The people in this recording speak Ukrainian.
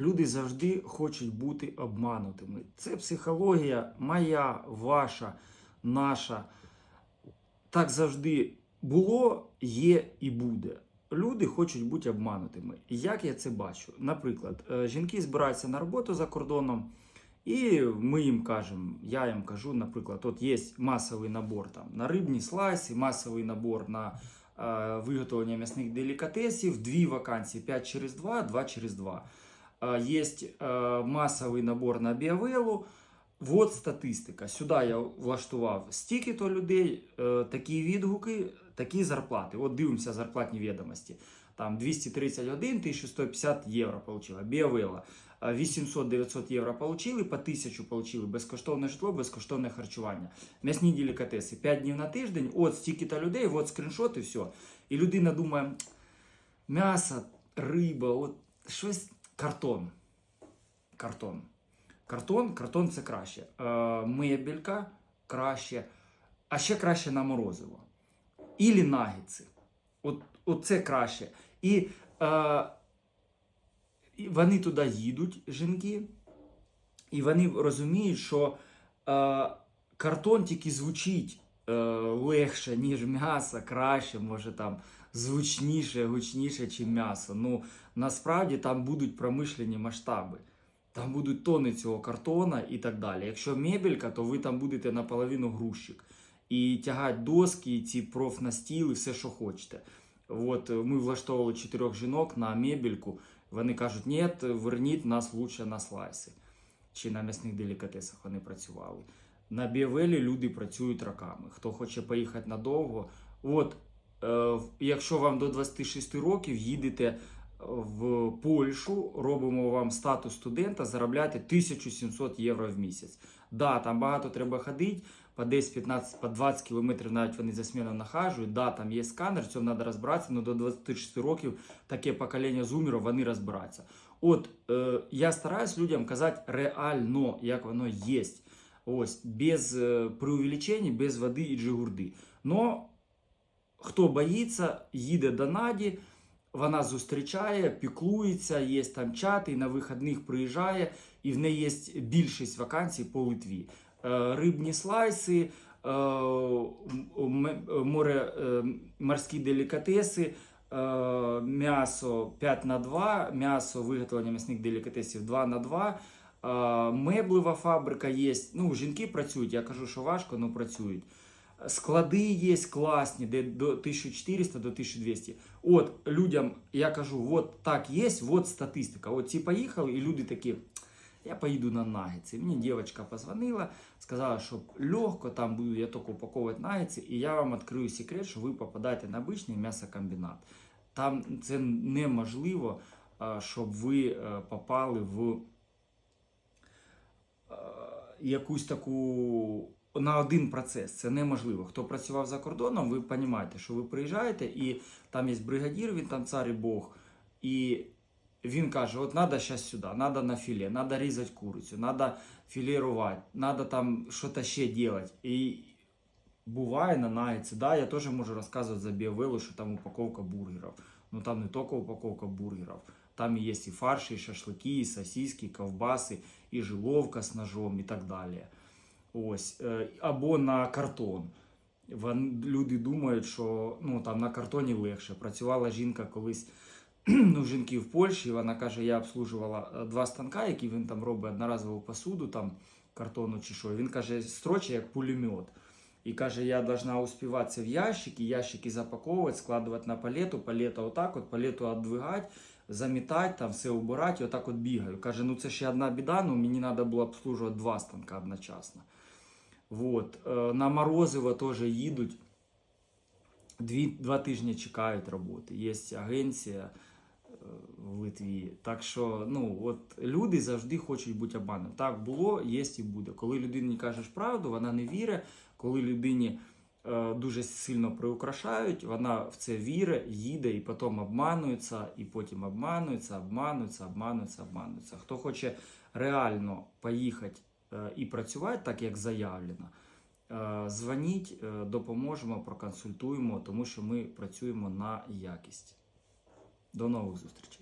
Люди завжди хочуть бути обманутими. Це психологія моя, ваша, наша. Так завжди було, є і буде. Люди хочуть бути обманутими. Як я це бачу? Наприклад, е, жінки збираються на роботу за кордоном, і ми їм кажемо, я їм кажу, наприклад, от є масовий набор там, на рибні слайси, масовий набор на е, виготовлення м'ясних делікатесів, дві вакансії 5 через 2, 2 через 2. Е, Є е, масовий набор на біовелу. Вот статистика. Сюди я влаштував стільки-то людей, е, такі відгуки, такі зарплати. От дивимося зарплатні відомості. Там 231 1150 євро получила. Біовела. 800-900 євро получили, по 1000 получили безкоштовне житло, безкоштовне харчування. М'ясні делікатеси 5 днів на тиждень, от стільки-то людей, от скріншот і все. І людина думає, м'ясо, риба, от щось картон. Картон. Картон, картон це краще. Е, мебелька краще, а ще краще на морозиво. Ілі нагетси. От, от це краще. І, е, вони туди їдуть, жінки, і вони розуміють, що е, картон тільки звучить легше, ніж м'ясо, краще, може там звучніше, гучніше, ніж м'ясо. Ну, насправді там будуть промишлені масштаби. Там будуть тони цього картона і так далі. Якщо мебелька, то ви там будете наполовину грузчик. І тягати доски, ці профнастіли, все, що хочете. От е, ми влаштовували чотирьох жінок на мебельку. Вони кажуть, ні, верніть нас лучше на слайси. Чи на м'ясних делікатесах вони працювали. На Біовелі люди працюють роками. Хто хоче поїхати надовго. От, е, якщо вам до 26 років їдете в Польщу, робимо вам статус студента, заробляєте 1700 євро в місяць. Да, там багато треба ходити, по 10-15, по 20 кілометрів навіть вони за зміну нахажують. Да, там є сканер, цьому треба розбиратися, але до 26 років таке покоління зумерів, вони розбираються. От е, я стараюсь людям казати реально, як воно є. Ось, без е, преувеличень, без води і джигурди. Но хто боїться, їде до Наді, вона зустрічає, піклується, є там чати, і на вихідних приїжджає, і в неї є більшість вакансій по Литві. Е, Рибні слайси, е, море, морські делікатеси, м'ясо 5 на 2, м'ясо виготовлення м'ясних делікатесів 2 на 2. Меблева фабрика є. Ну, жінки працюють, я кажу, що важко, але працюють. Склади є класні, де до 1400 до 1200. От людям я кажу, от так є, от статистика. От ці поїхали, і люди такі. Я поїду на нагетси. Мені дівчинка позвонила, сказала, що легко там буду я тільки упаковувати нагетси, і я вам відкрию секрет, що ви попадаєте на обичний м'ясокомбінат. Там це неможливо, щоб ви е, попали в якусь таку на один процес. Це неможливо. Хто працював за кордоном, ви розумієте, що ви приїжджаєте, і там є бригадір, він там цар і Бог. І він каже: от треба зараз сюди, треба на філе, треба різати курицю, треба філірувати, треба там щось ще робити. І буває на нагетсі, да, я теж можу розказувати за біовелу, що там упаковка бургерів. Ну там не тільки упаковка бургерів. Там є і фарші, і шашлики, і сосиски, і ковбаси, і жиловка з ножом і так далі. Ось. е, Або на картон. Люди думають, що ну, там на картоні легше. Працювала жінка колись ну, жінки в Польщі. Вона каже, я обслужувала е, два станка, які він там робить одноразову посуду, там картону чи що. Він каже, строче як пулемет. І каже, я должна успіватися в ящики, ящики запаковувати, складувати на палету, палета отак, от палету віддвигати, замітати, там все убирати, отак от бігаю. Каже, ну це ще одна біда, ну мені треба було обслужувати два станка одночасно. Вот. Е, На Морозиво теж їдуть. Дві, два тижні чекають роботи. Є агенція е, в Литві. Так що ну, от люди завжди хочуть бути обманені. Так було, є і буде. Коли людині кажеш правду, вона не вірить. Коли людині дуже сильно приукрашають, вона в це вірить, їде і потім обманується, і потім обманується, обманується, обманується, обманується. Хто хоче реально поїхати е, і працювати так, як заявлено. Е, Дзвоніть, е, допоможемо, проконсультуємо, тому що ми працюємо на якість. До нових зустрічей!